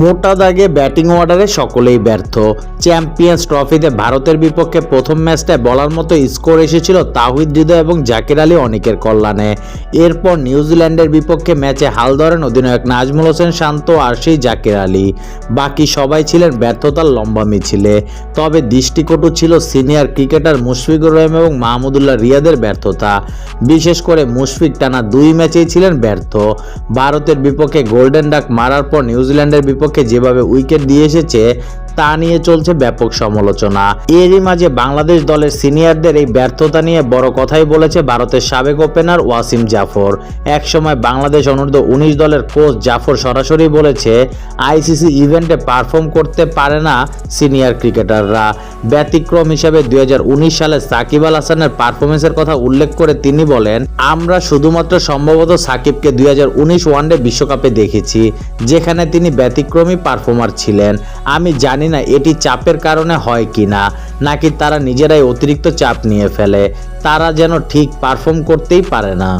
মোটা দাগে ব্যাটিং অর্ডারে সকলেই ব্যর্থ। চ্যাম্পিয়ন্স ট্রফিতে ভারতের বিপক্ষে প্রথম ম্যাচটায় বলার মতো স্কোর এসেছিল তাহিদ হৃদয় এবং জাকির আলী অনেকের কল্যাণে। এরপর নিউজিল্যান্ডের বিপক্ষে ম্যাচে হাল ধরেন অধিনায়ক নাজমুল হোসেন শান্ত আর সেই জাকির আলী। বাকি সবাই ছিলেন ব্যর্থতার লম্বা মিছিলে। তবে দৃষ্টিকটু ছিল সিনিয়র ক্রিকেটার মুশফিকুর রহিম এবং মাহমুদুল্লাহ রিয়াদের ব্যর্থতা। বিশেষ করে মুশফিক টানা দুই ম্যাচেই ছিলেন ব্যর্থ। ভারতের বিপক্ষে গোল্ডেন ডাক মারার পর নিউজিল্যান্ডের বিপক্ষে যেভাবে উইকেট দিয়ে এসেছে তা নিয়ে চলছে ব্যাপক সমালোচনা। এরই মাঝে বাংলাদেশ দলের সিনিয়রদের এই ব্যর্থতা নিয়ে বড় কথাই বলেছে ভারতের সাবেক ওপেনার ওয়াসিম জাফর। একসময় বাংলাদেশ অনূর্ধ্ব উনিশ দলের কোচ জাফর সরাসরি বলেছে, আইসিসি ইভেন্টে পারফর্ম করতে পারে না সিনিয়র ক্রিকেটাররা। ব্যতিক্রম হিসাবে দুই সালে সাকিব আল হাসানের পারফরমেন্সের কথা উল্লেখ করে তিনি বলেন, আমরা শুধুমাত্র সম্ভবত সাকিবকে দুই হাজার উনিশ ওয়ানডে বিশ্বকাপে দেখেছি, যেখানে তিনি ব্যতিক্রমী পারফর্মার ছিলেন। আমি জানি না এটি চাপের কারণে হয় কি না নাকি তারা নিজেরাই অতিরিক্ত চাপ নিয়ে ফেলে, তারা যেন ঠিক পারফর্ম করতেই পারে না।